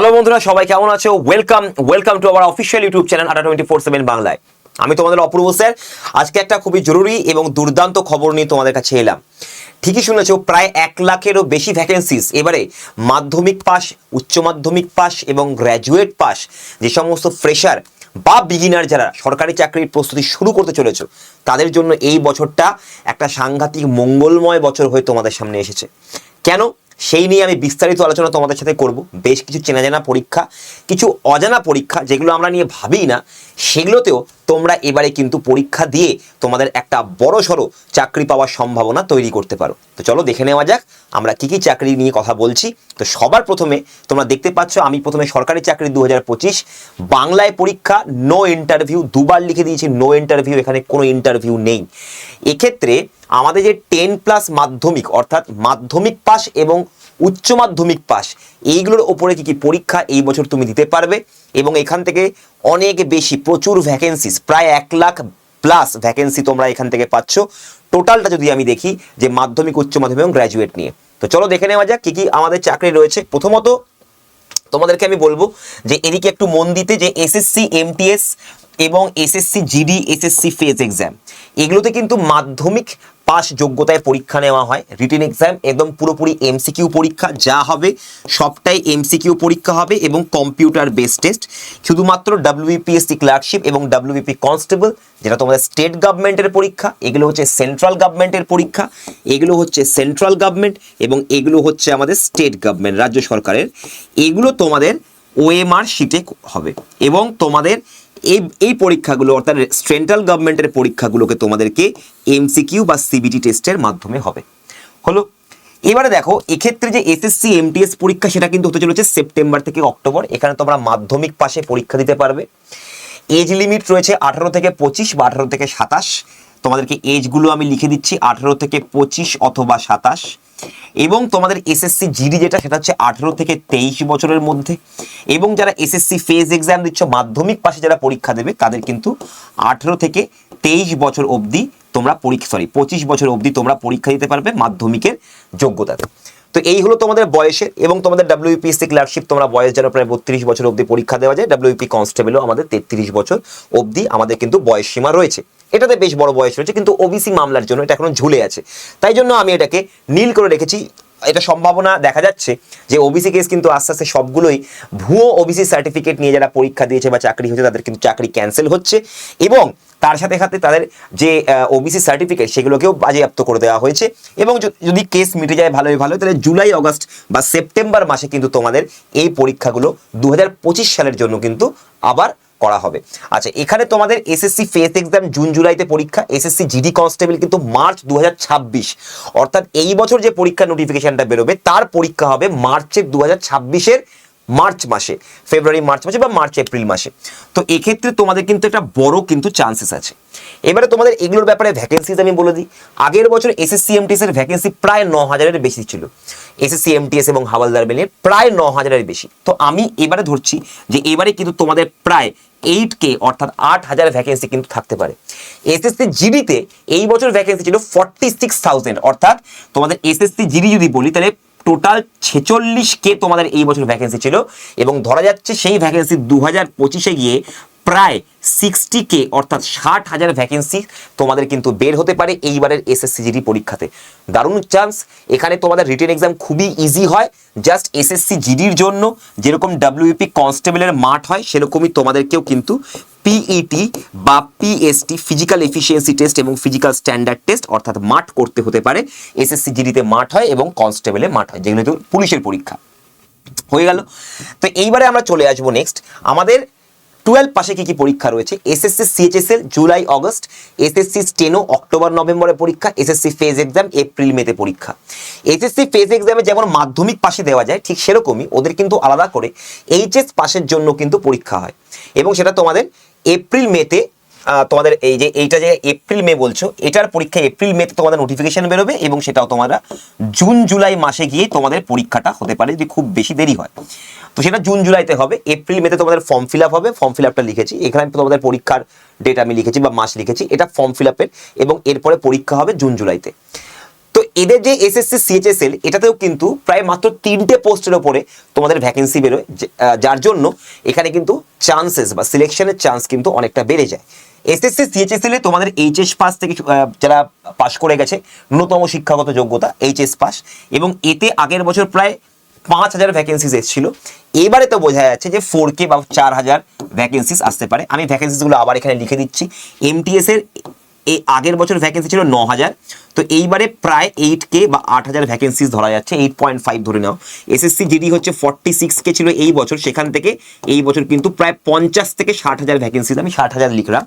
Hello বন্ধুরা, সবাই কেমন আছো? Welcome welcome to our official YouTube channel Adda twenty four seven বাংলায়। আমি তোমাদের অপূর্ব স্যার। আজকে একটা খুবই জরুরি এবং দুর্দান্ত খবর নিয়ে তোমাদের কাছে এলাম। ঠিকই শুনেছো, প্রায় এক লাখেরও বেশি ভ্যাকেন্সিস এবারে মাধ্যমিক পাস উচ্চ মাধ্যমিক পাস এবং গ্র্যাজুয়েট পাস যে সমস্ত ফ্রেশার বা বিগিনার যারা সরকারি চাকরির প্রস্তুতি শুরু করতে চলেছো, তাদের জন্য এই বছরটা একটা সাংঘাতিক মঙ্গলময় বছর হয়ে তোমাদের সামনে এসেছে। কেন? সেই নিয়ে আমি বিস্তারিত আলোচনা তোমাদের সাথে করব। বেশ কিছু চেনা জানা পরীক্ষা, কিছু অজানা পরীক্ষা যেগুলো আমরা নিয়ে ভাবি না, সেগুলোতেও তোমরা এবারে কিন্তু পরীক্ষা দিয়ে তোমাদের একটা বড় সড়ো চাকরি পাওয়ার সম্ভাবনা তৈরি করতে পারো। তো চলো দেখে নেওয়া যাক, আমরা কি কি চাকরি নিয়ে কথা বলছি। তো সবার প্রথমে তোমরা দেখতে পাচ্ছ, আমি প্রথমে সরকারি চাকরি দু হাজার পঁচিশ, বাংলায় পরীক্ষা নো ইন্টারভিউ দুবার লিখে দিয়েছি নো ইন্টারভিউ এখানে কোনো ইন্টারভিউ নেই। এক্ষেত্রে আমাদের যে টেন প্লাস মাধ্যমিক, অর্থাৎ মাধ্যমিক পাস এবং উচ্চ মাধ্যমিক পাস এইগুলোর ওপরে কি কি পরীক্ষা এই বছর তুমি দিতে পারবে? এবং এখান থেকে অনেক বেশি, প্রচুর ভ্যাকেন্সিস প্রায় এক লাখ প্লাস ভ্যাকেন্সি তোমরা এখান থেকে পাচ্ছ। টোটালটা যদি আমি দেখি যে মাধ্যমিক, উচ্চ মাধ্যমিক এবং গ্র্যাজুয়েট নিয়ে। তো চলো দেখে নেওয়া যাক কি কি আমাদের চাকরি রয়েছে। প্রথমত, তোমাদেরকে আমি বলব যে এদিকে একটু মন দিতে যে এসএসসি এমটিএস এবং SSC GD SSC phase exam এগুলোতে কিন্তু মাধ্যমিক পাস যোগ্যতায় পরীক্ষা নেওয়া হয়। রিটেন এক্সাম একদম পুরোপুরি এমসিকিউ পরীক্ষা, যা হবে সবটাই এমসিকিউ পরীক্ষা হবে এবং কম্পিউটার বেস টেস্ট শুধুমাত্র ডাব্লিউবিপিএসসি ক্লার্কশিপ এবং ডাব্লিউবিপি কনস্টেবল যেটা তোমাদের স্টেট গভর্নমেন্টের পরীক্ষা, এগুলো হচ্ছে সেন্ট্রাল গভর্নমেন্টের পরীক্ষা, এগুলো হচ্ছে সেন্ট্রাল গভর্নমেন্ট এবং এগুলো হচ্ছে আমাদের স্টেট গভর্নমেন্ট রাজ্য সরকারের। এগুলো তোমাদের ওএমআর শিটে হবে এবং তোমাদের এই এই পরীক্ষাগুলো, অর্থাৎ সেন্ট্রাল গভর্নমেন্টের পরীক্ষাগুলোকে তোমাদেরকে এমসিকিউ বা সিবিটি টেস্টের মাধ্যমে হবে। হলো, এবারে দেখো, এক্ষেত্রে যে এসএসসি এমটিএস পরীক্ষা সেটা কিন্তু হতে চলেছে সেপ্টেম্বর থেকে অক্টোবর। এখানে তোমরা মাধ্যমিক পাশে পরীক্ষা দিতে পারবে। এজ লিমিট রয়েছে আঠারো থেকে পঁচিশ বা আঠারো থেকে সাতাশ। তোমাদেরকে এজগুলো আমি লিখে দিচ্ছি, আঠারো থেকে পঁচিশ অথবা সাতাশ। এবং তোমাদের এসএসসি জিডি যেটা, সেটা হচ্ছে আঠেরো থেকে তেইশ বছরের মধ্যে। এবং যারা এসএসসি ফেজ এক্সাম দিচ্ছ, মাধ্যমিক পাশে যারা পরীক্ষা দেবে, তাদের কিন্তু আঠেরো থেকে তেইশ বছর অবধি তোমরা পরীক্ষা সরি পঁচিশ বছর অবধি তোমরা পরীক্ষা দিতে পারবে মাধ্যমিকের যোগ্যতাতে। তো এই হলো তোমাদের বয়সের এবং তোমাদের ডাব্লিউপিএসসি ক্লার্কশিপ তোমরা বয়স যেন প্রায় বত্রিশ বছর অবধি পরীক্ষা দেওয়া যায়। ডাব্লিউপি কনস্টেবলও আমাদের তেত্রিশ বছর অবধি আমাদের কিন্তু বয়স সীমা রয়েছে। এটাতে বেশ বড় বয়স রয়েছে, কিন্তু ওবিসি মামলার জন্য এটা এখনও ঝুলে আছে। তাই জন্য আমি এটাকে নীল করে রেখেছি। এটা সম্ভাবনা দেখা যাচ্ছে যে ওবিসি কেস কিন্তু আস্তে আস্তে সবগুলোই ভুয়ো ওবিসি সার্টিফিকেট নিয়ে যারা পরীক্ষা দিয়েছে বা চাকরি হয়েছে, তাদের কিন্তু চাকরি ক্যান্সেল হচ্ছে এবং তার সাথে সাথে তাদের যে ওবিসি সার্টিফিকেট সেগুলোকেও বাজেয়াপ্ত করে দেওয়া হয়েছে এবং যদি কেস মিটে যায় ভালোই ভালো তাহলে জুলাই অগস্ট বা সেপ্টেম্বর মাসে কিন্তু তোমাদের এই পরীক্ষাগুলো দু হাজার পঁচিশ সালের জন্য কিন্তু আবার করা হবে। আচ্ছা এখানে তোমাদের এসএসসি ফেস এক্সাম জুন, জুলাইতে পরীক্ষা। এসএসসি জিডি কনস্টেবল কিন্তু মার্চ দু হাজার ছাব্বিশ। অর্থাৎ এই বছর যে পরীক্ষা নোটিফিকেশনটা বেরোবে, তার পরীক্ষা হবে মার্চের দু হাজার মার্চ মাসে, ফেব্রুয়ারি, মার্চ মাসে বা মার্চ, এপ্রিল মাসে। তো এক্ষেত্রে তোমাদের কিন্তু একটা বড় কিন্তু চান্সেস আছে। এবারে তোমাদের এগুলোর ব্যাপারে ভ্যাকেন্সিজ আমি বলে দিই। আগের বছর এসএসসি এমটিএস ভ্যাকেন্সি প্রায় ন হাজারের বেশি ছিল। এসএসসি এমটিএস এবং হাওয়ালদার মিলিয়ে প্রায় ন হাজারের বেশি। তো আমি এবারে ধরছি যে এবারে কিন্তু তোমাদের প্রায় এইট কে অর্থাৎ আট হাজার ভ্যাকেন্সি কিন্তু থাকতে পারে। এসএসসি জিডিতে এই বছর ভ্যাকেন্সি ছিল ফর্টি সিক্স থাউজেন্ড অর্থাৎ তোমাদের এসএসসি জিডি যদি বলি, তাহলে টোটাল ছেচল্লিশ কে তোমাদের এই বছর ভ্যাকেন্সি ছিল এবং ধরা যাচ্ছে সেই ভ্যাকেন্সি দু হাজার পঁচিশে গিয়ে প্রায় সিক্সটি কে অর্থাৎ ষাট হাজার ভ্যাকেন্সি তোমাদের কিন্তু বের হতে পারে এইবারের এসএসসি পরীক্ষাতে। দারুণ চান্স এখানে তোমাদের রিটেন এক্সাম খুবই ইজি হয় জাস্ট এসএসসি জিডির জন্য যেরকম ডাব্লিউপি কনস্টেবলের মাঠ হয়, সেরকমই তোমাদেরকেও কিন্তু পিইটি বা পিএসটি ফিজিক্যাল এফিসিয়েন্সি টেস্ট এবং ফিজিক্যাল স্ট্যান্ডার্ড টেস্ট অর্থাৎ মাঠ করতে হতে পারে। এসএসসি জিডিতে মাঠ হয় এবং কনস্টেবলে মাঠ হয়, যেগুলো পুলিশের পরীক্ষা। হয়ে গেল। তো এইবারে আমরা চলে আসব নেক্সট আমাদের টুয়েলভ পাশে কি কি পরীক্ষা রয়েছে? SSC CHSL July August SSC steno October নভেম্বরে পরীক্ষা এসএসসি ফেজ এক্সাম এপ্রিল মেতে পরীক্ষা। এসএসসি ফেজ এক্সামে যেমন মাধ্যমিক পাশে দেওয়া যায়, ঠিক সেরকমই ওদের কিন্তু আলাদা করে এইচএস পাশের জন্য কিন্তু পরীক্ষা হয়। এবং সেটা তোমাদের এপ্রিল মেতে তোমাদের এই যে, এইটা যে এপ্রিল মে বলছো, এটার পরীক্ষা এপ্রিল মেতে তোমাদের নোটিফিকেশন বেরোবে এবং সেটাও তোমরা জুন জুলাই মাসে গিয়ে তোমাদের পরীক্ষাটা হতে পারে যদি খুব বেশি দেরি হয়। তো সেটা জুন জুলাইতে হবে। এপ্রিল মেতে তোমাদের ফর্ম ফিল আপ হবে। ফর্ম ফিল আপটা লিখেছি। এখানে আমি তোমাদের পরীক্ষার ডেট আমি লিখেছি বা মাস লিখেছি। এটা ফর্ম ফিল আপের এবং এরপরে পরীক্ষা হবে জুন জুলাইতে তো এদের যে এসএসসি সিএচএসএল এটাতেও কিন্তু প্রায় মাত্র তিনটে পোস্টের ওপরে তোমাদের ভ্যাকেন্সি বেরোয় যার জন্য এখানে কিন্তু চান্সেস বা সিলেকশনের চান্স কিন্তু অনেকটা বেড়ে যায়। এসএসসি সিএচএসএল এ তোমাদের এইচএস পাস থেকে যারা পাশ করে গেছে, ন্যূনতম শিক্ষাগত যোগ্যতা এইচএস পাস এবং এতে আগের বছর প্রায় পাঁচ হাজার ভ্যাকেন্সিস এসেছিল। এবারে তো বোঝা যাচ্ছে যে ফোর কে বা চার হাজার ভ্যাকেন্সিস আসতে পারে। আমি ভ্যাকেন্সিসগুলো আবার এখানে লিখে দিচ্ছি। এমটিএস এর এই আগের বছর ভ্যাকেন্সি ছিল ন হাজার তো এইবারে প্রায় এইট কে বা আট হাজার ভ্যাকেন্সিস ধরা যাচ্ছে এইট পয়েন্ট ফাইভ ধরে নাও। এসএসসি জিডি হচ্ছে ফর্টি সিক্স কে ছিল এই বছর, সেখান থেকে এই বছর কিন্তু প্রায় পঞ্চাশ থেকে ষাট হাজার ভ্যাকেন্সিস আমি ষাট হাজার লিখলাম।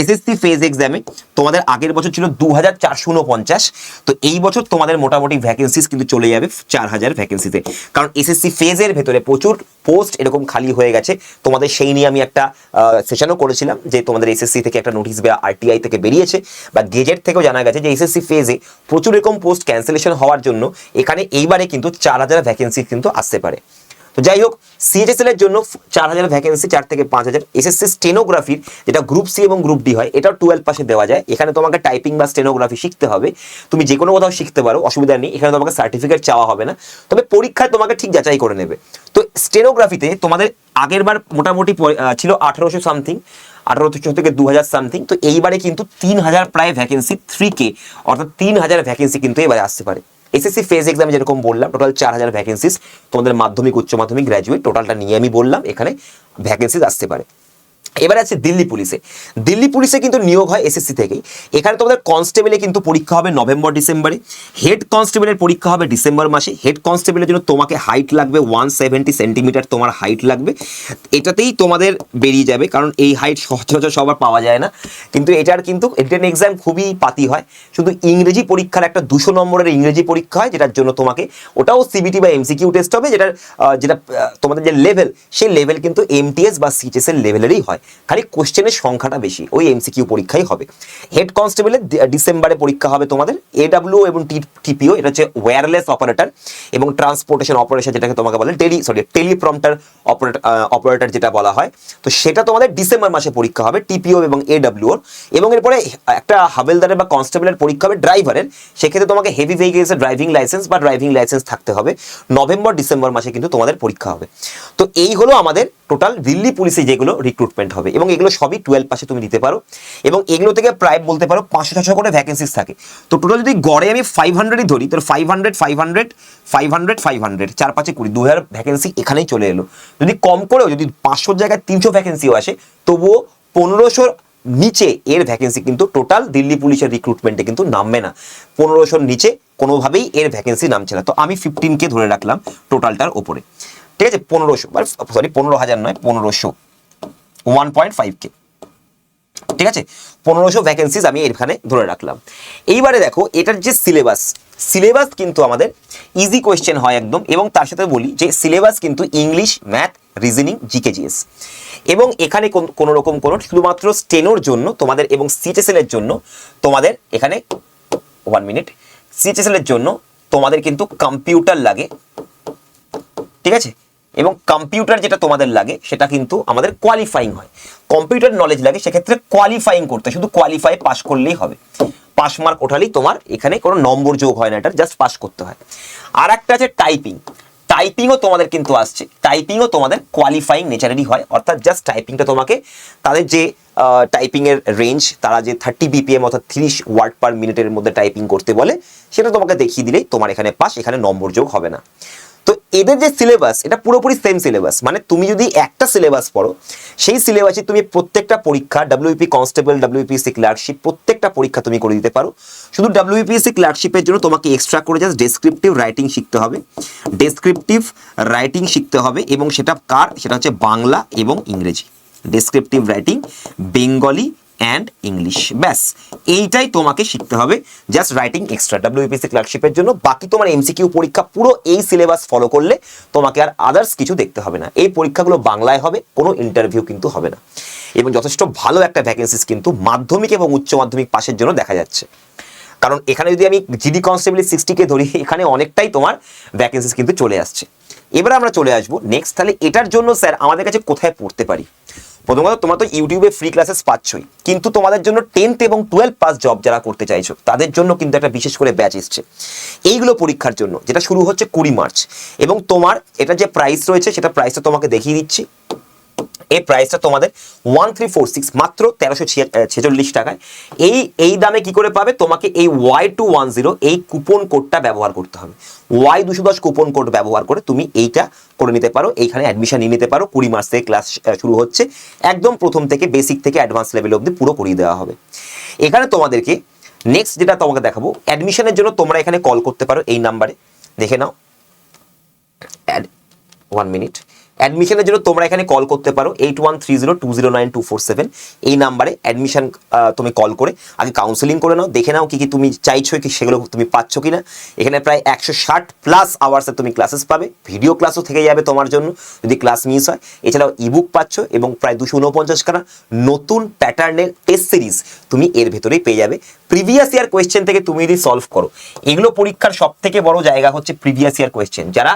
এসএসসি ফেজ এক্সামে তোমাদের আগের বছর ছিল দু হাজার চারশো উনপঞ্চাশ, তো এই বছর তোমাদের মোটামুটি ভ্যাকেন্সিস কিন্তু চলে যাবে চার হাজার ভ্যাকেন্সিতে কারণ এসএসসি ফেজের ভেতরে প্রচুর পোস্ট এরকম খালি হয়ে গেছে, তোমাদের সেই নিয়ে আমি একটা সেশনও করেছিলাম যে তোমাদের এসএসসি থেকে একটা নোটিশ বা আরটিআই থেকে বেরিয়েছে বা গেজেট থেকেও জানা গেছে যে এসএসসি ফেজে প্রচুর এরকম পোস্ট ক্যান্সেলেশন হওয়ার জন্য এখানে এইবারে কিন্তু চার হাজার ভ্যাকেন্সি কিন্তু আসতে পারে। তো যাই হোক সিএচএসএল এর জন্য চার হাজার ভ্যাকেন্সি চার থেকে পাঁচ হাজার। এসএসসি স্টেনোগ্রাফির যেটা গ্রুপ সি এবং গ্রুপ ডি হয়, এটাও টুয়েলভ পাশে দেওয়া যায়। এখানে তোমাকে টাইপিং বা স্টেনোগ্রাফি শিখতে হবে। তুমি যে কোনো কোথাও শিখতে পারো, অসুবিধা নেই। এখানে তোমাকে সার্টিফিকেট চাওয়া হবে না। তবে পরীক্ষায় তোমাকে ঠিক যাচাই করে নেবে। তো স্টেনোগ্রাফিতে তোমাদের আগের বার মোটামুটি ছিল আঠারোশো সামথিং আঠারোশো থেকে দু হাজার সামথিং তো এইবারে কিন্তু তিন হাজার প্রায় ভ্যাকেন্সি থ্রি কে, অর্থাৎ তিন হাজার ভ্যাকেন্সি কিন্তু এবারে আসতে পারে। এসএসসি ফেজ এক্সামে যেরকম বললাম টোটাল চার হাজার ভ্যাকেন্সিস তোমাদের মাধ্যমিক, উচ্চ মাধ্যমিক গ্র্যাজুয়েট টোটালটা নিয়ে আমি বললাম, এখানে ভ্যাকেন্সিস আসতে পারে। এবার আছে দিল্লি পুলিশে। দিল্লি পুলিশে কিন্তু নিয়োগ হয় এসএসসি থেকেই। এখানে তোমাদের কনস্টেবলে কিন্তু পরীক্ষা হবে নভেম্বর, ডিসেম্বরে। হেড কনস্টেবলের পরীক্ষা হবে ডিসেম্বর মাসে। হেড কনস্টেবলের জন্য তোমাকে হাইট লাগবে ওয়ান সেভেন্টি সেন্টিমিটার তোমার হাইট লাগবে। এটাতেই তোমাদের বেরিয়ে যাবে, কারণ এই হাইট সচরাচর সবার পাওয়া যায় না। কিন্তু এটার কিন্তু রিটেন এক্সাম খুবই পাতি হয়। শুধু ইংরেজি পরীক্ষার একটা দুশো নম্বরের ইংরেজি পরীক্ষা হয়, যেটার জন্য তোমাকে ওটাও সিবিটি বা এমসিকিউ টেস্ট হবে, যেটার যেটা তোমাদের যে লেভেল সেই লেভেল কিন্তু এমটিএস বা সিটিএস এর লেভেলেরই হয়। খালি কোশ্চেনের সংখ্যাটা বেশি, ওই এমসিকিউ পরীক্ষাই হবে। হেড কনস্টেবলের ডিসেম্বরে পরীক্ষা হবে তোমাদের এডাব্লিউ এবং টিপিও এটা হচ্ছে ওয়্যারলেস অপারেটর এবং ট্রান্সপোর্টেশন অপারেশন যেটাকে তোমাকে বলে tele sorry teleprompter operator operator যেটা বলা হয়। তো সেটা তোমাদের ডিসেম্বর মাসে পরীক্ষা হবে টিপিও এবং এডাব্লিউ এবং এরপরে একটা হাবেলদারের বা কনস্টেবলের পরীক্ষা হবে ড্রাইভারের। সেক্ষেত্রে তোমাকে হেভি ভেহিকেলসের ড্রাইভিং লাইসেন্স বা ড্রাইভিং লাইসেন্স থাকতে হবে। নভেম্বর, ডিসেম্বর মাসে কিন্তু তোমাদের পরীক্ষা হবে। তো এই হলো আমাদের টোটাল দিল্লি পুলিশে যেগুলো রিক্রুটমেন্ট হবে এবং এগুলো সবই টুয়েলভ পাশে তুমি দিতে পারো এবং এগুলো থেকে প্রায় বলতে পারো পাঁচশো ছশো করে ভ্যাকেন্সিস থাকে। তো টোটাল যদি গড়ে আমি ফাইভ হান্ড্রেডই ধরি, তাহলে five hundred five hundred five hundred five hundred চার পাঁচে কুড়ি দু হাজার ভ্যাকেন্সি এখানেই চলে এলো। যদি কম করেও, যদি পাঁচশোর জায়গায় তিনশো ভ্যাকেন্সিও আসে, তবুও পনেরোশোর নিচে এর ভ্যাকেন্সি কিন্তু টোটাল দিল্লি পুলিশের রিক্রুটমেন্টে কিন্তু নামবে না। পনেরোশোর নিচে কোনোভাবেই এর ভ্যাকেন্সি নামছে না। তো আমি ফিফটিনকে ধরে রাখলাম টোটালটার ওপরে। ঠিক আছে? পনেরোশো সরি পনেরো হাজার নয়, পনেরোশো। ওয়ান পয়েন্ট ফাইভ কে ঠিক আছে? পনেরোশো ভ্যাকেন্সিজ আমি এখানে ধরে রাখলাম। এইবারে দেখো, এটার যে সিলেবাস সিলেবাস কিন্তু আমাদের ইজি কোয়েশ্চেন হয় একদম, এবং তার সাথে বলি যে সিলেবাস কিন্তু English math reasoning GK GS এবং এখানে কোন- রকম কোনো শুধুমাত্র স্টেনোর জন্য তোমাদের এবং এর জন্য তোমাদের এখানে ওয়ান মিনিট এর জন্য তোমাদের কিন্তু কম্পিউটার লাগে। ঠিক আছে? এবং কম্পিউটার যেটা তোমাদের লাগে, সেটা কিন্তু আমাদের কোয়ালিফাইং হয়। কম্পিউটার নলেজ লাগে, সেক্ষেত্রে কোয়ালিফাইং করতে, শুধু কোয়ালিফাই পাস করলেই হবে। পাস মার্ক ওঠালেই তোমার এখানে কোনো নম্বর যোগ হয় না, এটা জাস্ট পাস করতে হয়। আর একটা আছে টাইপিং টাইপিংও তোমাদের কিন্তু আসছে। টাইপিংও তোমাদের কোয়ালিফাইং নেচারেরই হয়, অর্থাৎ জাস্ট টাইপিংটা তোমাকে তাদের যে টাইপিংয়ের রেঞ্জ তারা যে থার্টি বিপিএম অর্থাৎ তিরিশ ওয়ার্ড পার মিনিটের মধ্যে টাইপিং করতে বলে, সেটা তোমাকে দেখিয়ে দিলেই তোমার এখানে পাস এখানে নম্বর যোগ হবে না। এদের যে সিলেবাস এটা পুরোপুরি সেম সিলেবাস মানে তুমি যদি একটা সিলেবাস পড়ো, সেই সিলেবাসে তুমি প্রত্যেকটা পরীক্ষা ডাব্লিউপি কনস্টেবল ডাব্লিউপিএসসি ক্লার্কশিপ প্রত্যেকটা পরীক্ষা তুমি করে দিতে পারো। শুধু ডাব্লিউপিএসসি ক্লার্কশিপের জন্য তোমাকে এক্সট্রা করে জাস্ট ডেসক্রিপটিভ রাইটিং শিখতে হবে। ডেসক্রিপটিভ রাইটিং শিখতে হবে এবং সেটা কার? সেটা হচ্ছে বাংলা এবং ইংরেজি। Descriptive writing Bengali and English ব্যাস, এইটাই তোমাকে শিখতে হবে জাস্ট রাইটিং এক্সট্রা ডাব্লিউপিএসসি ক্লার্কশিপের জন্য। বাকি তোমার এমসিকিউ পরীক্ষা পুরো এই সিলেবাস ফলো করলে তোমাকে আর আদার্স কিছু দেখতে হবে না। এই পরীক্ষাগুলো বাংলায় হবে, কোনো ইন্টারভিউ কিন্তু হবে না। এবং যথেষ্ট ভালো একটা ভ্যাকেন্সিস কিন্তু মাধ্যমিক এবং উচ্চ মাধ্যমিক পাশের জন্য দেখা যাচ্ছে। কারণ এখানে যদি আমি জিডি কনস্টেবল সিক্সটিকে ধরি, এখানে অনেকটাই তোমার ভ্যাকেন্সিস কিন্তু চলে আসছে। এবার আমরা চলে আসব। নেক্সট তাহলে এটার জন্য স্যার আমাদের কাছে কোথায় পড়তে পারি? প্রথম কথা, তোমরা তো ইউটিউবে ফ্রি ক্লাসেস পাচ্ছই। কিন্তু তোমাদের জন্য টেন্থ এবং টুয়েলভ পাস জব যারা করতে চাইছো, তাদের জন্য কিন্তু একটা বিশেষ করে ব্যাচ এসছে। এইগুলো পরীক্ষার জন্য, যেটা শুরু হচ্ছে কুড়ি মার্চ। এবং তোমার, এটা যে প্রাইস রয়েছে, সেটা প্রাইসটা তোমাকে দেখিয়ে দিচ্ছি। এই প্রাইসটা তোমাদের ওয়ান থ্রি ফোর সিক্স মাত্র তেরোশো ছেচল্লিশ টাকায়। এই এই দামে কি করে পাবে? তোমাকে এই ওয়াই টু ওয়ান জিরো এই কুপন কোডটা ব্যবহার করতে হবে। ওয়াই দুশো দশ কুপন কোড ব্যবহার করে তুমি এইটা করে নিতে পারো। এইখানে অ্যাডমিশন নিয়ে নিতে পারো। কুড়ি মাস থেকে ক্লাস শুরু হচ্ছে। একদম প্রথম থেকে বেসিক থেকে অ্যাডভান্স লেভেল অবধি পুরো করিয়ে দেওয়া হবে। এখানে তোমাদেরকে নেক্সট যেটা তোমাকে দেখাবো অ্যাডমিশনের জন্য তোমরা এখানে কল করতে পারো এই নাম্বারে দেখে নাও। ওয়ান মিনিট অ্যাডমিশনের জন্য তোমরা এখানে কল করতে পারো eight one three zero two zero nine two four seven এই নাম্বারে অ্যাডমিশন তুমি কল করে আগে কাউন্সেলিং করে নাও, দেখে নাও কি কি তুমি চাইছো কি সেগুলো তুমি পাচ্ছ কিনা। এখানে প্রায় একশো ষাট প্লাস আওয়ার্সে তুমি ক্লাসেস পাবে। ভিডিও ক্লাসও থেকে যাবে তোমার জন্য, যদি ক্লাস মিস হয়। এছাড়াও ইবুক পাচ্ছ এবং প্রায় দুশো উনপঞ্চাশ খানা নতুন প্যাটার্নের টেস্ট সিরিজ তুমি এর ভেতরেই পেয়ে যাবে। প্রিভিয়াস ইয়ার কোয়েশ্চেন থেকে তুমি যদি সলভ করো, এগুলো পরীক্ষার সব থেকে বড় জায়গা হচ্ছে প্রিভিয়াস ইয়ার কোয়েশ্চেন যারা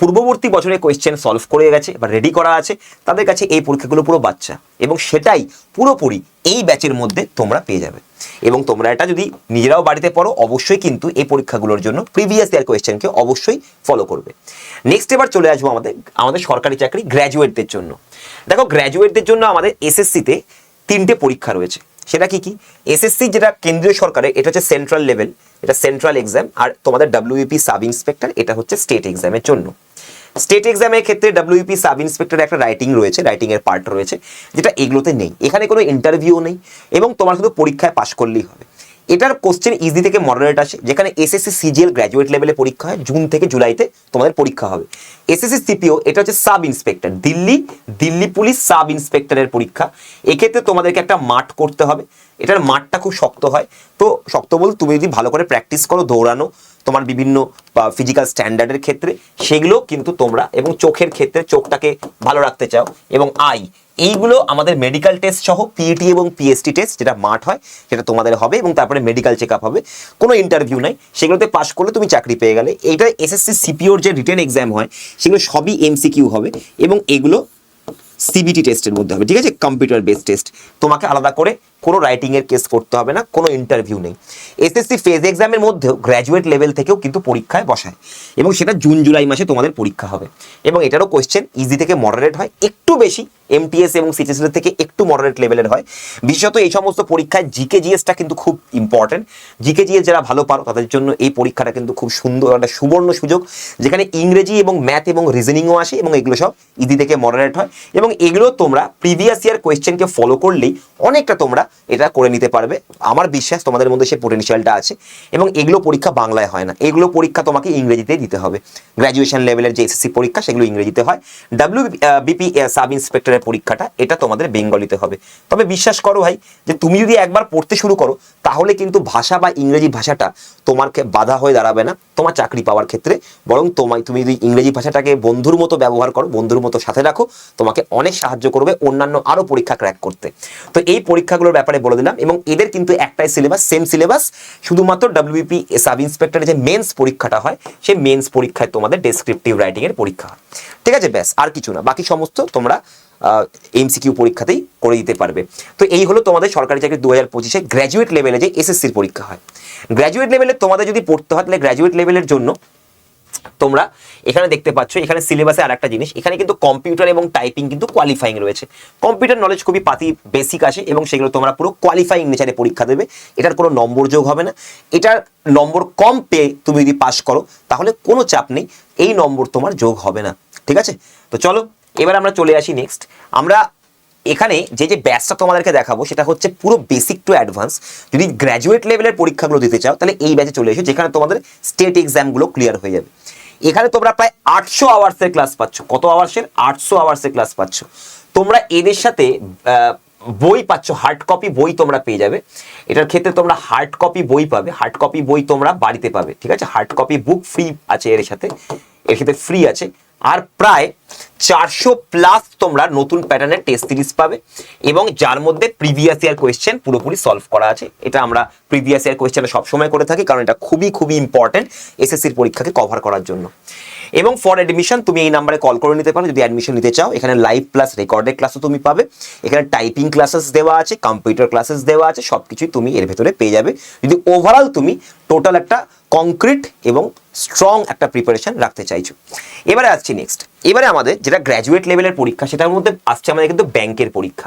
পূর্ববর্তী বছরে কোয়েশ্চেন সলভ করে গেছে বা রেডি করা আছে। তাদের কাছে এই পরীক্ষাগুলো পুরো বাচ্চা। এবং সেটাই পুরোপুরি এই ব্যাচের মধ্যে তোমরা পেয়ে যাবে। এবং তোমরা এটা যদি নিজেরাও বাড়িতে পড়ো, অবশ্যই কিন্তু এই পরীক্ষাগুলোর জন্য প্রিভিয়াস ইয়ার কোয়েশ্চেনকে অবশ্যই ফলো করবে। নেক্সট এবার চলে আসব আমাদের আমাদের সরকারি চাকরি গ্র্যাজুয়েটদের জন্য। দেখো গ্র্যাজুয়েটদের জন্য আমাদের এসএসসিতে তিনটে পরীক্ষা রয়েছে। সেটা কি কি? এসএসসি যেটা কেন্দ্রীয় সরকারের, এটা হচ্ছে সেন্ট্রাল লেভেল এটা সেন্ট্রাল এক্সাম আর তোমাদের ডাব্লিউপি সাব ইন্সপেক্টর এটা হচ্ছে স্টেট এক্সামের জন্য। স্টেট এক্সামের ক্ষেত্রে ডাব্লিউপি সাব ইন্সপেক্টর একটা রাইটিং রয়েছে রাইটিং এর পার্ট রয়েছে, যেটা এগুলোতে নেই। এখানে কোনো ইন্টারভিউ নেই এবং তোমার শুধু পরীক্ষায় পাশ করলেই হবে। এটার কোশ্চেন ইজি থেকে মডারেট আসে, যেখানে এসএসসি সিজিএল গ্র্যাজুয়েট লেভেলে পরীক্ষা হয় জুন থেকে জুলাইতে তোমাদের পরীক্ষা হবে। এসএসসি সিপিও এটা হচ্ছে sub inspector Delhi Delhi police sub ইন্সপেক্টরের পরীক্ষা। এক্ষেত্রে তোমাদেরকে একটা মাঠ করতে হবে। এটার মাঠটা খুব শক্ত হয়। তো শক্ত বল তুমি যদি ভালো করে প্র্যাকটিস করো, দৌড়ানো তোমার বিভিন্ন ফিজিক্যাল স্ট্যান্ডার্ডের ক্ষেত্রে, সেগুলো কিন্তু তোমরা এবং চোখের ক্ষেত্রে চোখটাকে ভালো রাখতে চাও এবং আই এইগুলো আমাদের মেডিকেল টেস্ট সহ পিএটি এবং পিএসটি টেস্ট যেটা মাঠ হয়, সেটা তোমাদের হবে এবং তারপরে মেডিকেল চেক হবে। কোনো ইন্টারভিউ নাই, সেগুলোতে পাশ করলে তুমি চাকরি পেয়ে গেলে। এইটা এসএসসি সিপিওর যে রিটেন এক্সাম হয়, সেগুলো সবই এমসিকিউ হবে এবং এগুলো সিবিটি টেস্টের মধ্যে হবে, ঠিক আছে? কম্পিউটার বেস টেস্ট তোমাকে আলাদা করে কোনো রাইটিং এর কেস করতে হবে না, কোনো ইন্টারভিউ নেই। এসএসসি ফেজ এক্সামের মধ্যেও গ্র্যাজুয়েট লেভেল থেকেও কিন্তু পরীক্ষায় বসায়। এবং সেটা জুন জুলাই মাসে তোমাদের পরীক্ষা হবে। এবং এটারও কোয়েশ্চেন ইজি থেকে মডারেট হয়, একটু বেশি এমটিএস এবং সিটিএস থেকে একটু মডারেট লেভেলের হয়। বিশেষত এই সমস্ত পরীক্ষায় জিকে জিএসটা কিন্তু খুব ইম্পর্টেন্ট জিকে জিএস যারা ভালো পারো, তাদের জন্য এই পরীক্ষাটা কিন্তু খুব সুন্দর, একটা সুবর্ণ সুযোগ। যেখানে ইংরেজি এবং ম্যাথ এবং রিজনিংও আসে, এবং এগুলো সব ইজি থেকে মডারেট হয়। এবং এগুলো তোমরা প্রিভিয়াস ইয়ার কোয়েশ্চেনকে ফলো করলেই অনেকটা তোমরা এটা করে নিতে পারবে। আমার বিশ্বাস তোমাদের মধ্যে সে পোটেনশিয়ালটা আছে এবং এগুলো পরীক্ষা বাংলায় হয় না। এগুলো পরীক্ষা তোমাকে ইংরেজিতেই দিতে হবে। গ্র্যাজুয়েশন লেভেলের যে এসএসসি পরীক্ষা, সেগুলো ইংরেজিতে হয়। ডাব্লিউ বিপি সাব ইন্সপেক্টরের পরীক্ষাটা, এটা তোমাদের বেঙ্গলিতে হবে। তবে বিশ্বাস করো ভাই, যে তুমি যদি একবার পড়তে শুরু করো, তাহলে কিন্তু ভাষা বা ইংরেজি ভাষাটা তোমাকে বাধা হয়ে দাঁড়াবে না তোমার চাকরি পাওয়ার ক্ষেত্রে। বরং তোমায়, তুমি যদি ইংরেজি ভাষাটাকে বন্ধুর মতো ব্যবহার করো, বন্ধুর মতো সাথে রাখো, তোমাকে অনেক সাহায্য করবে অন্যান্য আরও পরীক্ষা ক্র্যাক করতে। তো এই পরীক্ষাগুলোর ব্যাপারে বলে দিলাম এবং এদের কিন্তু একটাই সিলেবাস সেম সিলেবাস শুধুমাত্র ডাব্লিউপি সাব ইন্সপেক্টরের যে মেন্স পরীক্ষাটা হয়, সেই মেন্স পরীক্ষায় তোমাদের ডেসক্রিপটিভ রাইটিং এর পরীক্ষা হয়। ঠিক আছে, ব্যাস, আর কিছু না। বাকি সমস্ত তোমরা এমসিকিউ পরীক্ষাতেই করে দিতে পারবে। তো এই হলো তোমাদের সরকারি চাকরি দু হাজার পঁচিশে গ্র্যাজুয়েট লেভেলে যে এসএসসির পরীক্ষা হয়। গ্র্যাজুয়েট লেভেলে তোমাদের যদি পড়তে হয়, তাহলে গ্র্যাজুয়েট লেভেলের জন্য তোমরা এখানে দেখতে পাচ্ছ, এখানে সিলেবাসে আর একটা জিনিস, এখানে কিন্তু কম্পিউটার এবং টাইপিং কিন্তু কোয়ালিফাইং রয়েছে। কম্পিউটার নলেজ খুবই পাতি বেসিক আসে এবং সেগুলো তোমরা পুরো কোয়ালিফাইং নেচারে পরীক্ষা দেবে। এটার কোনো নম্বর যোগ হবে না। এটার নম্বর কম পেয়ে তুমি যদি পাশ করো, তাহলে কোনো চাপ নেই। এই নম্বর তোমার যোগ হবে না। ঠিক আছে? তো চলো, এবার আমরা চলে আসি নেক্সট আমরা এখানে যে যে ব্যাচটা তোমাদেরকে দেখাবো, সেটা হচ্ছে পুরো বেসিক টু অ্যাডভান্স যদি গ্র্যাজুয়েট লেভেলের পরীক্ষাগুলো দিতে চাও, তাহলে এই ব্যাচে চলে এসো, যেখানে তোমাদের স্টেট এক্সামগুলো ক্লিয়ার হয়ে যাবে। এখানে তোমরা প্রায় আটশো আওয়ার্সের ক্লাস পাচ্ছ। কত আওয়ার্সের আটশো আওয়ার্সের ক্লাস পাচ্ছ। তোমরা এদের সাথে বই পাচ্ছ হার্ড কপি বই তোমরা পেয়ে যাবে। এটার ক্ষেত্রে তোমরা হার্ড কপি বই পাবে। হার্ড কপি বই তোমরা বাড়িতে পাবে, ঠিক আছে? হার্ড কপি বুক ফ্রি আছে এর সাথে। এর সাথে ফ্রি আছে। আর প্রায় চারশো প্লাস তোমরা নতুন প্যাটার্নের টেস্ট সিরিজ পাবে এবং যার মধ্যে প্রিভিয়াস ইয়ার কোয়েশ্চেন পুরোপুরি সলভ করা আছে। এটা আমরা প্রিভিয়াস ইয়ার কোয়েশ্চেন সবসময় করে থাকি, কারণ এটা খুবই খুবই ইম্পর্টেন্ট এসএসসির পরীক্ষাকে কভার করার জন্য। এবং ফর অ্যাডমিশন তুমি এই নাম্বারে কল করে নিতে পারো। যদি অ্যাডমিশন নিতে চাও, এখানে লাইভ প্লাস রেকর্ডেড ক্লাসও তুমি পাবে। এখানে টাইপিং ক্লাসেস দেওয়া আছে কম্পিউটার ক্লাসেস দেওয়া আছে সব কিছুই তুমি এর ভেতরে পেয়ে যাবে। যদি ওভারঅল তুমি টোটাল একটা কংক্রিট এবং স্ট্রং একটা প্রিপারেশন রাখতে চাইছো। এবারে আসছি নেক্সট এবারে আমাদের যেটা গ্র্যাজুয়েট লেভেলের পরীক্ষা, সেটার মধ্যে আসছে আমাদের কিন্তু ব্যাংকের পরীক্ষা।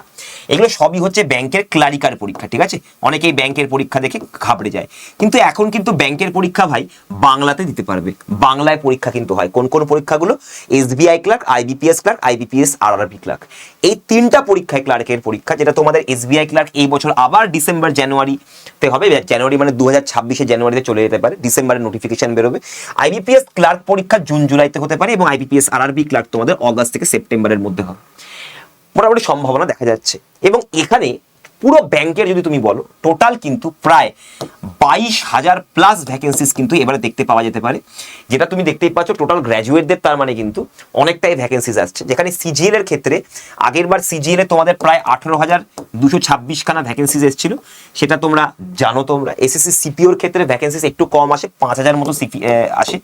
এগুলো সবই হচ্ছে ব্যাংকের ক্লারিকার পরীক্ষা, ঠিক আছে? অনেকেই ব্যাংকের পরীক্ষা দেখে ঘাবড়ে যায়। কিন্তু এখন কিন্তু ব্যাংকের পরীক্ষা ভাই বাংলাতে দিতে পারবে। বাংলায় পরীক্ষা কিন্তু হয়। কোন কোন পরীক্ষাগুলো? SBI clerk IBPS clerk IBPS RRB clerk এই তিনটা পরীক্ষায় ক্লার্কের পরীক্ষা, যেটা তোমাদের এসবিআই ক্লার্ক এই বছর আবার ডিসেম্বর জানুয়ারিতে হবে। জানুয়ারি মানে দু হাজার ছাব্বিশে জানুয়ারিতে চলে যেতে পারে। ডিসেম্বরে নোটিফিকেশন বেরোবে। আইবিপিএস ক্লার্ক পরীক্ষা জুন জুলাইতে হতে পারে এবং আইবিপিএস আরআরবি লাগতো তোমাদের অগাস্ট থেকে সেপ্টেম্বরের মধ্যে হবে। মোটামুটি সম্ভাবনা দেখা যাচ্ছে। এবং এখানে পুরো ব্যাংকের যদি তুমি বলো টোটাল কিন্তু প্রায় বাইশ হাজার প্লাস ভ্যাকেন্সিস কিন্তু এবারে দেখতে পাওয়া যেতে পারে। যেটা তুমি দেখতেই পাচ্ছ টোটাল গ্র্যাজুয়েটদের তার মানে কিন্তু অনেকটাই ভ্যাকেন্সিস আসছে। যেখানে সিজিএল এর ক্ষেত্রে আগের বার সিজিএল এ তোমাদের প্রায় আঠারো হাজার দুশো ছাব্বিশ খানা ভ্যাকেন্সিস এসেছিল। সেটা তোমরা জানো তোমরা। এসএসসি সিপিওর ক্ষেত্রে ভ্যাকেন্সিস একটু কম আসে, পাঁচ হাজার মতো সিপি আসে।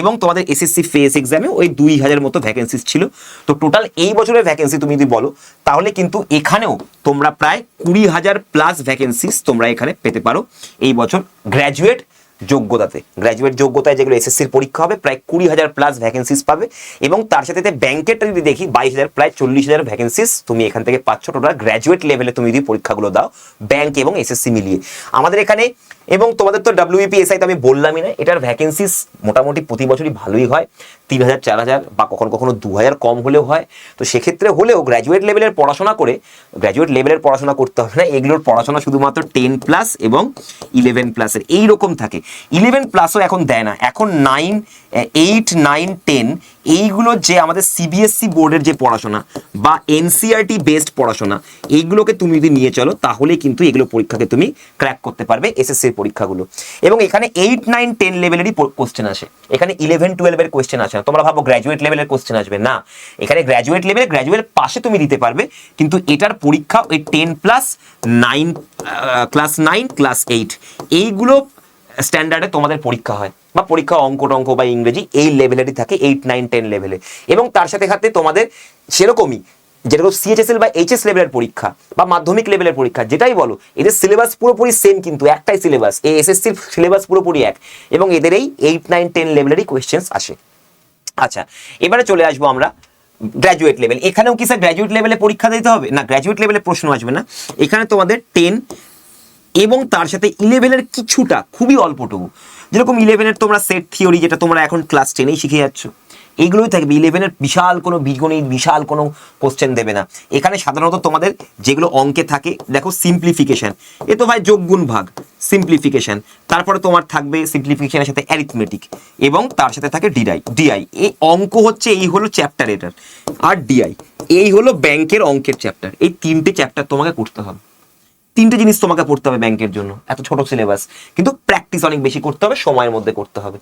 এবং তোমাদের এসএসসি ফেস এক্সামে ওই দুই হাজার মতো ভ্যাকেন্সিস ছিল। তো টোটাল এই বছরের ভ্যাকেন্সি তুমি যদি বলো, তাহলে কিন্তু এখানেও তোমরা প্রায় কুড়ি হাজার প্লাস ভ্যাকেন্সিস তোমরা এখানে পেতে পারো এই বছর গ্র্যাজুয়েট যোগ্যতাতে। গ্র্যাজুয়েট যোগ্যতায় যেগুলো এসএসসির পরীক্ষা হবে, প্রায় কুড়ি হাজার প্লাস ভ্যাকেন্সিস পাবে এবং তার সাথে ব্যাংকের যদি দেখি, বাইশ হাজার, প্রায় চল্লিশ হাজার ভ্যাকেন্সিস তুমি এখান থেকে পাচ্ছ টোটাল গ্র্যাজুয়েট লেভেলে তুমি যদি পরীক্ষাগুলো দাও ব্যাংক এবং এসএসসি মিলিয়ে। আমাদের এখানে এবং তোমাদের তো ডাব্লিউপি এসআই তো আমি বললামই না, এটার ভ্যাকেন্সিস মোটামুটি প্রতি বছরই ভালোই হয় তিন হাজার চার হাজার বা কখনো কখনো দু হাজার কম হলেও হয়। তো সেক্ষেত্রে হলেও গ্র্যাজুয়েট লেভেলের পড়াশোনা করে গ্র্যাজুয়েট লেভেলের পড়াশোনা করতে হবে না, এগুলোর পড়াশোনা শুধুমাত্র টেন প্লাস এবং ইলেভেন প্লাসের এই রকম থাকে। ইলেভেন প্লাসও এখন দেয় না, এখন নাইন এইট নাইন টেন এইগুলো যে আমাদের সিবিএসসি বোর্ডের যে পড়াশোনা বা এনসিআরটি বেসড পড়াশোনা, এইগুলোকে তুমি যদি নিয়ে চলো তাহলে কিন্তু এগুলো পরীক্ষাকে তুমি ক্র্যাক করতে পারবে এসএসসির পরীক্ষাগুলো। এবং এখানে এইট নাইন টেন লেভেলেরই কোশ্চেন আসে। এখানে ইলেভেন টুয়েলভের কোশ্চেন আসে না। তোমরা ভাবো গ্র্যাজুয়েট লেভেলের কোশ্চেন আসবে। না, এখানে গ্র্যাজুয়েট লেভেলে গ্র্যাজুয়েট পাশে তুমি দিতে পারবে, কিন্তু এটার পরীক্ষা ওই ten plus nine class nine class eight এইগুলো স্ট্যান্ডার্ডে তোমাদের পরীক্ষা হয়। বা পরীক্ষা অঙ্ক টঙ্ক বা ইংরেজি এই লেভেলেরই থাকে এইট নাইন টেন লেভেলে এবং তার সাথে সাথে তোমাদের সেরকমই যেরকম সিএচএসএল বা এইচএস লেভেলের পরীক্ষা বা মাধ্যমিক লেভেলের পরীক্ষা, যেটাই বলো, এদের সিলেবাস পুরোপুরি সেম কিন্তু, একটাই সিলেবাস এই এসএসসির সিলেবাস পুরোপুরি এক। এবং এদের এই এইট নাইন টেন লেভেলেরই কোয়েশ্চেন্স আসে। আচ্ছা এবারে চলে আসব আমরা গ্র্যাজুয়েট লেভেল এখানেও কি স্যার গ্র্যাজুয়েট লেভেলে পরীক্ষা দিতে হবে? না গ্র্যাজুয়েট লেভেলে প্রশ্ন আসবে না। এখানে তোমাদের টেন এবং তার সাথে ইলেভেনের কিছুটা, খুবই অল্পটুকু। যেরকম ইলেভেনের তোমরা সেট থিওরি যেটা তোমরা এখন ক্লাস টেনেই শিখে যাচ্ছ এইগুলোই থাকবে। ইলেভেনের বিশাল কোনো বীজগণিত, বিশাল কোনো কোশ্চেন দেবে না। এখানে সাধারণত তোমাদের যেগুলো অঙ্কে থাকে, দেখো সিম্পলিফিকেশন এ তো ভাই যোগ গুণ ভাগ সিম্পলিফিকেশন তারপরে তোমার থাকবে সিম্পলিফিকেশনের সাথে অ্যারিথমেটিক এবং তার সাথে থাকে ডিআই ডিআই এই অঙ্ক হচ্ছে, এই হলো চ্যাপ্টার এটার, আর ডিআই এই হলো ব্যাংকের অঙ্কের চ্যাপ্টার এই তিনটে চ্যাপ্টার তোমাকে করতে হবে। তিনটে জিনিস তোমাকে পড়তে হবে ব্যাংকের জন্য। এত ছোট সিলেবাস কিন্তু প্র্যাকটিস অনেক বেশি করতে হবে, সময়ের মধ্যে করতে হবে।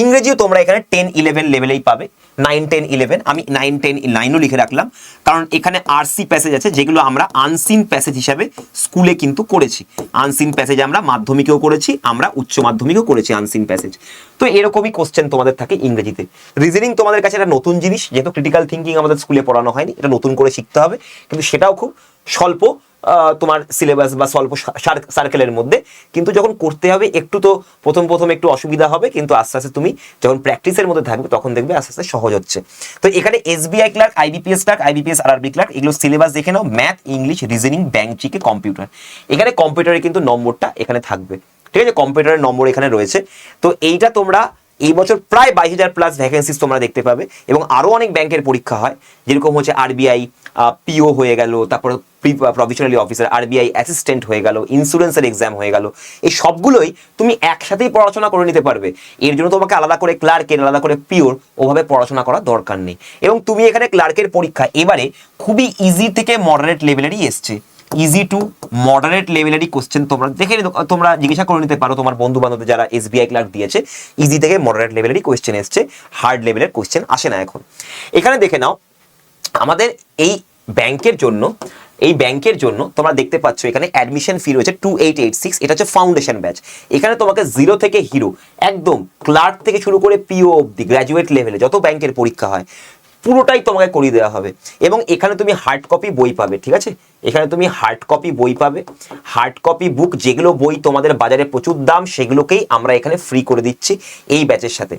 ইংরেজিও তোমরা এখানে টেন ইলেভেন লেভেলেই পাবে। নাইন টেন ইলেভেন আমি নাইন টেন নাইনও লিখে রাখলাম। কারণ এখানে আরসি প্যাসেজ আছে, যেগুলো আমরা আনসিন প্যাসেজ হিসাবে স্কুলে কিন্তু করেছি। আনসিন প্যাসেজ আমরা মাধ্যমিকেও করেছি, আমরা উচ্চ মাধ্যমিকেও করেছি আনসিন প্যাসেজ তো এরকমই কোশ্চেন তোমাদের থাকে ইংরেজিতে। রিজনিং তোমাদের কাছে একটা নতুন জিনিস, যেহেতু ক্রিটিক্যাল থিঙ্কিং আমাদের স্কুলে পড়ানো হয়নি, এটা নতুন করে শিখতে হবে। কিন্তু সেটাও খুব স্বল্প তোমার সিলেবাস বা স্বল্প সার্কেলের মধ্যে। কিন্তু যখন করতে হবে, একটু তো প্রথম প্রথম একটু অসুবিধা হবে, কিন্তু আস্তে আস্তে তুমি যখন প্র্যাকটিসের মধ্যে থাকবে, তখন দেখবে আস্তে আস্তে সহজ হচ্ছে। তো এখানে SBI clerk IBPS clerk IBPS RRB clerk এগুলো সিলেবাস দেখে নাও। Math English reasoning bank GK computer এখানে কম্পিউটারে কিন্তু নম্বরটা এখানে থাকবে। ঠিক আছে? কম্পিউটারের নম্বর এখানে রয়েছে। তো এইটা তোমরা এই বছর প্রায় বাইশ হাজার প্লাস ভ্যাকেন্সিস তোমরা দেখতে পাবে এবং আরও অনেক ব্যাংকের পরীক্ষা হয়, যেরকম হচ্ছে আরবিআই পিও হয়ে গেল, তারপর প্রভিশনালি অফিসার আরবিআই অ্যাসিস্ট্যান্ট হয়ে গেল ইন্স্যুরেন্সের এক্সাম হয়ে গেল। এই সবগুলোই তুমি একসাথেই পড়াশোনা করে নিতে পারবে। এর জন্য তোমাকে আলাদা করে ক্লার্কের আলাদা করে পিওর ওভাবে পড়াশোনা করার দরকার নেই। এবং তুমি এখানে ক্লার্কের পরীক্ষা, এবারে খুবই ইজি থেকে মডারেট লেভেলেরই এসছে। ইজি টু মডারেট লেভেলেরই কোশ্চেন তোমরা দেখে তোমরা জিজ্ঞাসা করে নিতে পারো তোমার বন্ধু বান্ধবদের যারা এসবিআই ক্লার্ক দিয়েছে ইজি থেকে মডারেট লেভেলেরই কোশ্চেন এসছে হার্ড লেভেলের কোশ্চেন আসে না এখন। এখানে দেখে নাও, আমাদের এই ব্যাংকের জন্য, এই ব্যাংকের জন্য তোমরা দেখতে পাচ্ছ এখানে অ্যাডমিশন ফি রয়েছে টু এইট এইট সিক্স এটা হচ্ছে ফাউন্ডেশন ব্যাচ এখানে তোমাকে জিরো থেকে হিরো একদম ক্লার্ক থেকে শুরু করে পিও অব্দি গ্র্যাজুয়েট লেভেলে যত ব্যাংকের পরীক্ষা হয়, পুরোটাই তোমাকে করিয়ে দেওয়া হবে। এবং এখানে তুমি হার্ড কপি বই পাবে, ঠিক আছে? এখানে তুমি হার্ড কপি বই পাবে। হার্ড কপি বুক যেগুলো বই তোমাদের বাজারে প্রচুর দাম, সেগুলোকেই আমরা এখানে ফ্রি করে দিচ্ছি এই ব্যাচের সাথে।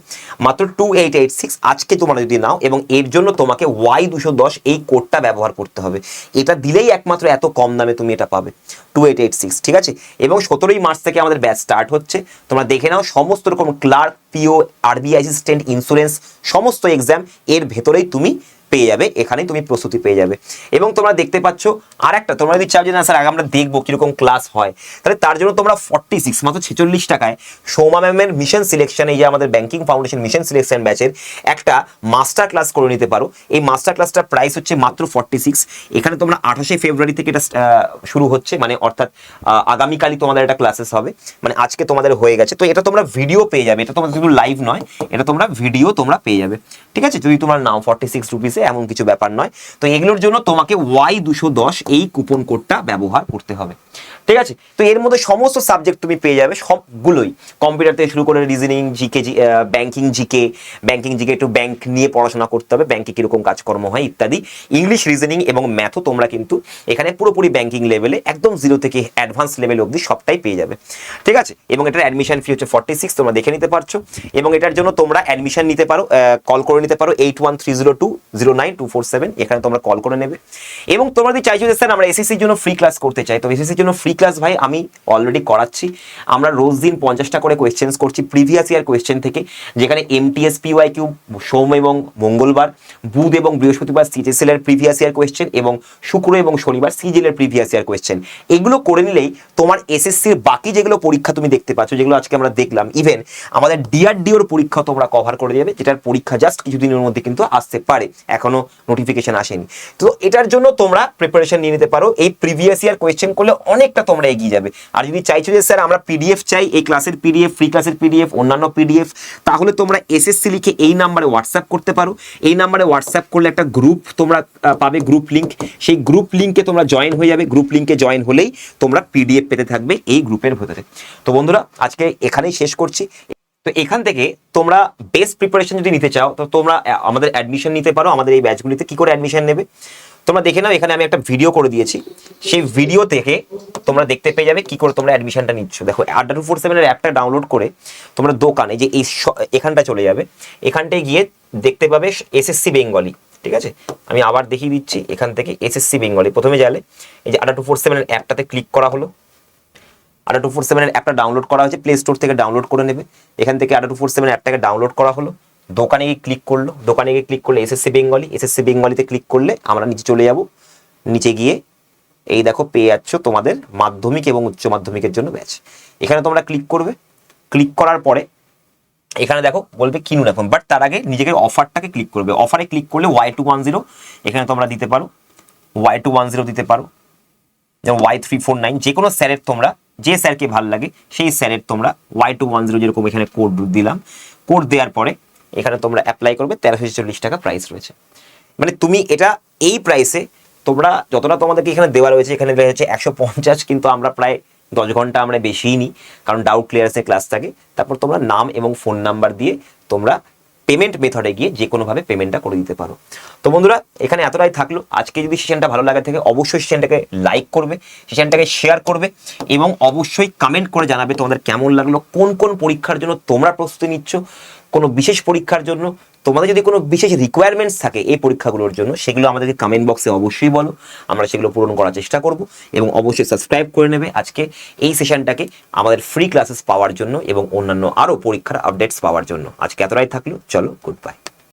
মাত্র টু এইট এইট সিক্স আজকে তোমরা যদি নাও, এবং এর জন্য তোমাকে ওয়াই দুশো দশ এই কোডটা ব্যবহার করতে হবে। এটা দিলেই একমাত্র এত কম দামে তুমি এটা পাবে। টু এইট এইট সিক্স ঠিক আছে? এবং সতেরোই মার্চ থেকে আমাদের ব্যাচ স্টার্ট হচ্ছে। তোমরা দেখে নাও, সমস্ত রকম ক্লার্ক পিও আরবি অ্যাসিস্ট্যান্ট ইন্স্যুরেন্স সমস্ত এক্সাম এর ভেতরেই তুমি পেয়ে যাবে, এখানেই তুমি প্রস্তুতি পেয়ে যাবে। এবং তোমরা দেখতে পাচ্ছ আর একটা তোমরা যদি চাও যে না স্যার, আগে আমরা দেখব কীরকম ক্লাস হয়, তাহলে তার জন্য তোমরা ফর্টি সিক্স মাত্র ছেচল্লিশ টাকায় সৌমা ম্যামের মিশন সিলেকশন এই যে আমাদের ব্যাংকিং ফাউন্ডেশন মিশন সিলেকশন ব্যাচের একটা মাস্টার ক্লাস করে নিতে পারো। এই মাস্টার ক্লাসটার প্রাইস হচ্ছে মাত্র ফর্টি সিক্স এখানে তোমরা আঠাশে ফেব্রুয়ারি থেকে এটা শুরু হচ্ছে মানে অর্থাৎ আগামীকালই তোমাদের একটা ক্লাসেস হবে মানে আজকে তোমাদের হয়ে গেছে। তো এটা তোমরা ভিডিও পেয়ে যাবে, এটা তোমাদের শুধু লাইভ নয়, এটা তোমরা ভিডিও তোমরা পেয়ে যাবে। ঠিক আছে? যদি তোমার নাও ফর্টি সিক্স রুপিসে এমন কিছু ব্যাপার নয়। তো এগুলোর জন্য তোমাকে ওয়াই দুশো দশ এই কুপন কোডটা ব্যবহার করতে হবে। ঠিক আছে? তো এর মধ্যে সমস্ত সাবজেক্ট তুমি পেয়ে যাবে, সবগুলোই। কম্পিউটার থেকে শুরু করে reasoning GK banking GK banking GK একটু ব্যাংক নিয়ে পড়াশোনা করতে হবে ব্যাংকে কীরকম কাজকর্ম হয় ইত্যাদি। ইংলিশ রিজনিং এবং ম্যাথও তোমরা কিন্তু এখানে পুরোপুরি ব্যাংকিং লেভেলে একদম জিরো থেকে অ্যাডভান্স লেভেল অবধি সবটাই পেয়ে যাবে। ঠিক আছে? এবং এটার অ্যাডমিশন ফি হচ্ছে ফর্টি সিক্স তোমরা দেখে নিতে পারছ। এবং এটার জন্য তোমরা অ্যাডমিশন নিতে পারো কল করে নিতে পারো eight one three zero two zero nine two four seven এখানে তোমরা কল করে নেবে। এবং তোমরা যদি চাইছো যে, স্যার, আমরা এসএসসির জন্য ফ্রি ক্লাস করতে চাই, তো এসএসসির জন্য ফ্রি ক্লাস ভাই, আমি অলরেডি করাচ্ছি। আমরা রোজ দিন পঞ্চাশটা করে কোয়েশ্চেন্স করছি প্রিভিয়াস ইয়ার কোয়েশ্চেন থেকে, যেখানে এমটিএস পিওয়াই কিউ সোম এবং মঙ্গলবার, বুধ এবং বৃহস্পতিবার সিটিএসএল এর প্রিভিয়াস ইয়ার কোয়েশ্চেন এবং শুক্র এবং শনিবার সিজিএল এর প্রিভিয়াস ইয়ার কোয়েশ্চেন এগুলো করে নিলেই তোমার এসএসসির বাকি যেগুলো পরীক্ষা তুমি দেখতে পাচ্ছ, যেগুলো আজকে আমরা দেখলাম ইভেন আমাদের ডিআরডিওর পরীক্ষা তোমরা কভার করে যাবে যেটার পরীক্ষা জাস্ট কিছুদিনের মধ্যে কিন্তু আসতে পারে, এখনও নোটিফিকেশন আসেনি। তো এটার জন্য তোমরা প্রিপারেশন নিয়ে নিতে পারো। এই প্রিভিয়াস ইয়ার কোয়েশ্চেন করলে অনেকটা তোমরা এগিয়ে যাবে। আর যদি চাইছো যে, স্যার, আমরা পিডিএফ চাই, এই ক্লাসের পিডিএফ ফ্রি ক্লাসের পিডিএফ অন্যান্য পিডিএফ তাহলে তোমরা এসএসসি লিখে এই নাম্বারে হোয়াটসঅ্যাপ করতে পারো। এই নাম্বারে হোয়াটসঅ্যাপ করলে একটা গ্রুপ তোমরা পাবে গ্রুপ লিংক সেই গ্রুপ লিংকে তোমরা জয়েন হয়ে যাবে। গ্রুপ লিংকে জয়েন হলেই তোমরা পিডিএফ পেতে থাকবে এই গ্রুপের ভেতরে। তো বন্ধুরা, আজকে এখানেই শেষ করছি। তো এখান থেকে তোমরা বেস্ট প্রিপারেশন যদি নিতে চাও, তো তোমরা আমাদের অ্যাডমিশন নিতে পারো। আমাদের এই ব্যাচগুলিতে কি করে অ্যাডমিশন নেবে? তোমরা দেখে নাও, এখানে আমি একটা ভিডিও করে দিয়েছি। সেই ভিডিও থেকে তোমরা দেখতে পেয়ে যাবে কি করে তোমরা অ্যাডমিশনটা নিচ্ছ। দেখো আড্ডা টু ফোর সেভেনের অ্যাপটা ডাউনলোড করে তোমরা দোকানে যে এই এখানটা চলে যাবে, এখানটায় গিয়ে দেখতে পাবে এসএসসি বেঙ্গলি ঠিক আছে? আমি আবার দেখিয়ে দিচ্ছি, এখান থেকে এসএসসি বেঙ্গলি প্রথমে গেলে এই যে আড্ডা টু ফোর সেভেনের অ্যাপটাতে ক্লিক করা হলো। আডা টু ফোর সেভেনের অ্যাপটা ডাউনলোড করা হয়েছে প্লে স্টোর থেকে ডাউনলোড করে নেবে। এখান থেকে আডা টু ফোর সেভেন অ্যাপটাকে ডাউনলোড করা হলো। দোকানে গিয়ে ক্লিক করল। দোকানে গিয়ে ক্লিক করলে এসএসসি বেঙ্গলি এসএসসি বেঙ্গলিতে ক্লিক করলে আমরা নিচে চলে যাব। নিচে গিয়ে এই দেখো পেয়ে যাচ্ছ তোমাদের মাধ্যমিক এবং উচ্চ মাধ্যমিকের জন্য ব্যাচ এখানে তোমরা ক্লিক করবে। ক্লিক করার পরে এখানে দেখো বলবে কিনুন এখন। বাট তার আগে নিজেকে অফারটাকে ক্লিক করবে। অফারে ক্লিক করলে ওয়াই টু ওয়ান জিরো এখানে তোমরা দিতে পারো। ওয়াই টু ওয়ান জিরো দিতে পারো। যেমন ওয়াই থ্রি ফোর নাইন যে কোনো স্যারের তোমরা, যে স্যারকে ভালো লাগে, সেই স্যারের তোমরা ওয়াই টু ওয়ান জিরো যেরকম এখানে কোড দিলাম। কোড দেওয়ার পরে এখানে তোমরা অ্যাপ্লাই করবে তেরোশো চল্লিশ টাকা প্রাইস রয়েছে। মানে তুমি এটা, এই প্রাইসে তোমরা যতটা তোমাদেরকে এখানে দেওয়া রয়েছে, এখানে দেওয়া হচ্ছে একশো পঞ্চাশ, কিন্তু আমরা প্রায় দশ ঘণ্টা আমরা বেশিই নিই কারণ ডাউট ক্লিয়ারেন্সের ক্লাস থাকে। তারপর তোমরা নাম এবং ফোন নাম্বার দিয়ে তোমরা পেমেন্ট মেথডে গিয়ে যে কোনোভাবে পেমেন্টটা করে দিতে পারো। তো বন্ধুরা, এখানে এতটাই থাকল। আজকে যদি সেশনটা ভালো লাগে থাকে, অবশ্যই সেশনটাকে লাইক করবে সেশনটাকে শেয়ার করবে এবং অবশ্যই কমেন্ট করে জানাবে তোমাদের কেমন লাগল, কোন কোন পরীক্ষার জন্য তোমরা প্রস্তুতি নিচ্ছ, কোনো বিশেষ পরীক্ষার জন্য তোমাদের যদি কোনো বিশেষ রিকোয়ারমেন্টস থাকে এই পরীক্ষাগুলোর জন্য, সেগুলো আমাদেরকে কমেন্ট বক্সে অবশ্যই বলো। আমরা সেগুলো পূরণ করার চেষ্টা করব এবং অবশ্যই সাবস্ক্রাইব করে নেবে। আজকে এই সেশনটাকে আমাদের ফ্রি ক্লাসেস পাওয়ার জন্য এবং অন্যান্য আরও পরীক্ষার আপডেটস পাওয়ার জন্য। আজকে এতটাই থাকল। চলো গুড বাই